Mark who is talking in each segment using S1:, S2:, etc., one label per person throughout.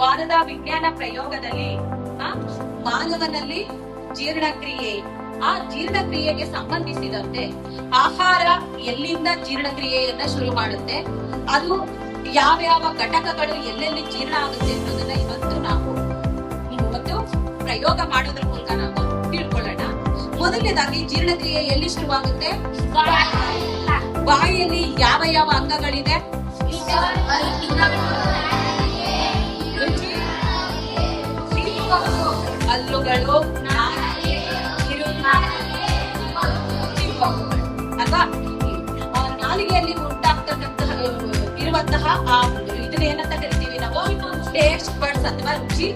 S1: ವಾರದ ವಿಜ್ಞಾನ ಪ್ರಯೋಗದಲ್ಲಿ ಮಾನವನಲ್ಲಿ ಜೀರ್ಣಕ್ರಿಯೆ ಆ ಜೀರ್ಣಕ್ರಿಯೆಗೆ ಸಂಬಂಧಿಸಿದಂತೆ ಆಹಾರ ಎಲ್ಲಿಂದ ಜೀರ್ಣಕ್ರಿಯೆಯನ್ನ ಶುರು ಮಾಡುತ್ತೆ ಅದು ಯಾವ್ಯಾವ ಘಟಕಗಳು ಎಲ್ಲೆಲ್ಲಿ ಜೀರ್ಣ ಆಗುತ್ತೆ ಅನ್ನೋದನ್ನ ಇವತ್ತು ನಾವು ಇವತ್ತು ಪ್ರಯೋಗ ಮಾಡೋದ್ರ ಮೂಲಕ ನಾವು ತಿಳ್ಕೊಳ್ಳೋಣ. ಮೊದಲನೇದಾಗಿ ಜೀರ್ಣಕ್ರಿಯೆ ಎಲ್ಲಿ ಶುರುವಾಗುತ್ತೆ? ಬಾಯಿಯಲ್ಲಿ. ಯಾವ ಯಾವ ಅಂಗಗಳಿದೆ? ಹಲ್ಲುಗಳು. ಅಲ್ವಾ ಆ ನಾಲಿಗೆಯಲ್ಲಿ ಉಂಟಾಗ್ತಕ್ಕಂತಹ, ಇರುವಂತಹ ಆ ಇದನ್ನ ಏನಂತ ಕರಿತೀವಿ ನಾವು? ಟೇಸ್ಟ್ ಬರ್ಡ್ಸ್ ಅಥವಾ ರುಚಿ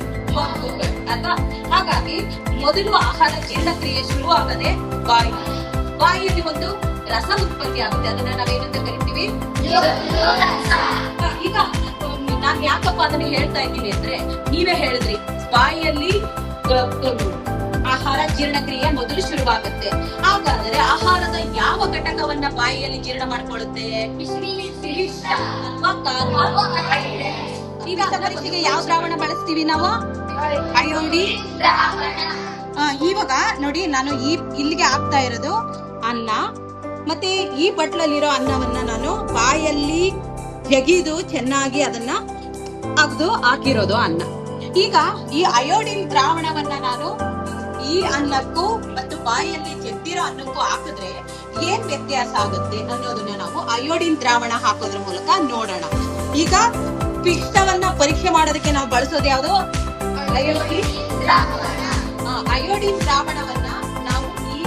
S1: ಅಲ್ವಾ ಹಾಗಾಗಿ ಮೊದಲು ಆಹಾರ ಜೀರ್ಣಕ್ರಿಯೆ ಶುರುವಾಗದೆ ಬಾಯಿ. ಬಾಯಿಯಲ್ಲಿ ಒಂದು ರಸ ಉತ್ಪತ್ತಿ ಆಗುತ್ತೆ. ಅದನ್ನ ನಾವೇನಂತ ಕರಿತೀವಿ? ಈಗ, ನಾನ್ ಯಾಕಪ್ಪ ಅದನ್ನ ಹೇಳ್ತಾ ಇದ್ದೀನಿ ಅಂದ್ರೆ ನೀವೇ ಹೇಳಿದ್ರಿ. ಬಾಯಿಯಲ್ಲಿ ಆಹಾರ ಜೀರ್ಣಕ್ರಿಯೆ ಮೊದಲು ಶುರುವಾಗುತ್ತೆ. ಹಾಗಾದ್ರೆ ಆಹಾರದ ಯಾವ ಘಟಕವನ್ನ ಬಾಯಿಯಲ್ಲಿ ಜೀರ್ಣ ಮಾಡ್ಕೊಳ್ಳುತ್ತೆ? ಪರೀಕ್ಷೆಗೆ ಯಾವ ದ್ರಾವಣ ಬಳಸ್ತೀವಿ ನಾವು? ಅಯೋಡಿ. ಇವಾಗ ನೋಡಿ ನಾನು ಈ, ಇಲ್ಲಿಗೆ ಹಾಕ್ತಾ ಇರೋದು ಅನ್ನ. ಮತ್ತೆ ಈ ಬಟ್ಲಲ್ಲಿರೋ ಅನ್ನವನ್ನ ನಾನು ಬಾಯಲ್ಲಿ ಜಗಿದು ಚೆನ್ನಾಗಿ ಅದನ್ನ ಅಗ್ದು ಹಾಕಿರೋದು ಅನ್ನ. ಈಗ ಈ ಅಯೋಡಿನ್ ದ್ರಾವಣವನ್ನ ನಾನು ಈ ಅನ್ನಕ್ಕೂ ಮತ್ತು ಬಾಯಲ್ಲಿ ಕೆತ್ತಿರೋ ಅನ್ನಕ್ಕೂ ಹಾಕಿದ್ರೆ ಏನ್ ವ್ಯತ್ಯಾಸ ಆಗುತ್ತೆ ಅನ್ನೋದನ್ನ ನಾವು ಅಯೋಡಿನ್ ದ್ರಾವಣ ಹಾಕೋದ್ರ ಮೂಲಕ ನೋಡೋಣ. ಈಗ ಪಿಷ್ಟವನ್ನ ಪರೀಕ್ಷೆ ಮಾಡೋದಕ್ಕೆ ನಾವು ಬಳಸೋದು ಯಾವುದು? ಅಯೋಡಿನ್ ಅಯೋಡಿನ್ ದ್ರಾವಣವನ್ನ ನಾವು ಈ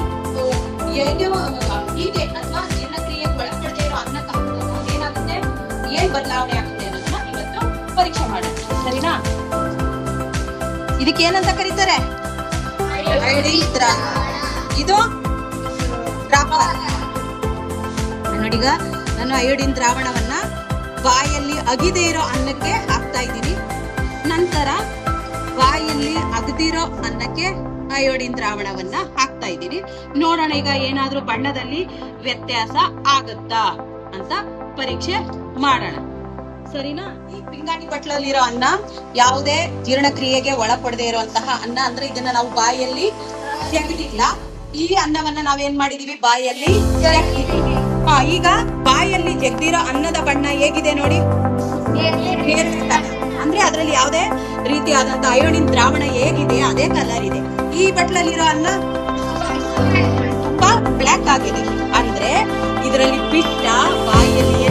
S1: ಹೀಗೆ ಅಥವಾ ಜೀರ್ಣಕ್ರಿಯೆ ಒಳಪಡದೆ ಇರೋ ಅನ್ನಕ್ಕೆ ಏನಾಗುತ್ತೆ? ಏನ್ ಬದಲಾವಣೆ ಆಗುತ್ತೆ ಅನ್ನೋದನ್ನ ಇವತ್ತು ಪರೀಕ್ಷೆ ಮಾಡೋಣ. ಸರಿನಾ? ಇದಕ್ಕೆ ಏನಂತ ಕರೀತಾರೆ? ಇದು ನೋಡೀಗ, ನಾನು ಅಯೋಡಿನ್ ದ್ರಾವಣವನ್ನ ಬಾಯಲ್ಲಿ ಅಗಿದೇ ಇರೋ ಅನ್ನಕ್ಕೆ ಹಾಕ್ತಾ ಇದ್ದೀನಿ. ನಂತರ ಬಾಯಲ್ಲಿ ಅಗದಿರೋ ಅನ್ನಕ್ಕೆ ಅಯೋಡಿನ್ ದ್ರಾವಣವನ್ನ ಹಾಕ್ತಾ ಇದ್ದೀನಿ. ನೋಡೋಣ ಈಗ ಏನಾದ್ರೂ ಬಣ್ಣದಲ್ಲಿ ವ್ಯತ್ಯಾಸ ಆಗುತ್ತಾ ಅಂತ ಪರೀಕ್ಷೆ ಮಾಡೋಣ. ಸರಿನಾ? ಈ ಪಿಂಗಾಣಿ ಬಟ್ಲಲ್ಲಿ ಇರೋ ಅನ್ನ ಯಾವುದೇ ಜೀರ್ಣಕ್ರಿಯೆಗೆ ಒಳಪಡದೆ ಇರುವಂತಹ ಅನ್ನ ಅಂದ್ರೆ ಇದನ್ನ ನಾವು ಬಾಯಲ್ಲಿ ತೆಗೆದಿಲ್ಲ. ಈ ಅನ್ನವನ್ನ ನಾವೇನ್ ಮಾಡಿದೀವಿ? ಬಾಯಲ್ಲಿ ಈಗ ಬಾಯಲ್ಲಿ ಜಗ್ದಿರೋ ಅನ್ನದ ಬಣ್ಣ ಹೇಗಿದೆ ನೋಡಿ. ಅಂದ್ರೆ ಅದರಲ್ಲಿ ಯಾವುದೇ ರೀತಿಯಾದಂತ ಅಯೋಡಿನ್ ದ್ರಾವಣ ಹೇಗಿದೆ? ಅದೇ ಕಲರ್ ಇದೆ. ಈ ಬಟ್ಲಲ್ಲಿರೋ ಅನ್ನ ತುಂಬಾ ಬ್ಲ್ಯಾಕ್ ಆಗಿದೆ. ಅಂದ್ರೆ ಇದರಲ್ಲಿ ಬಿಟ್ಟ ಬಾಯಿಯಲ್ಲಿ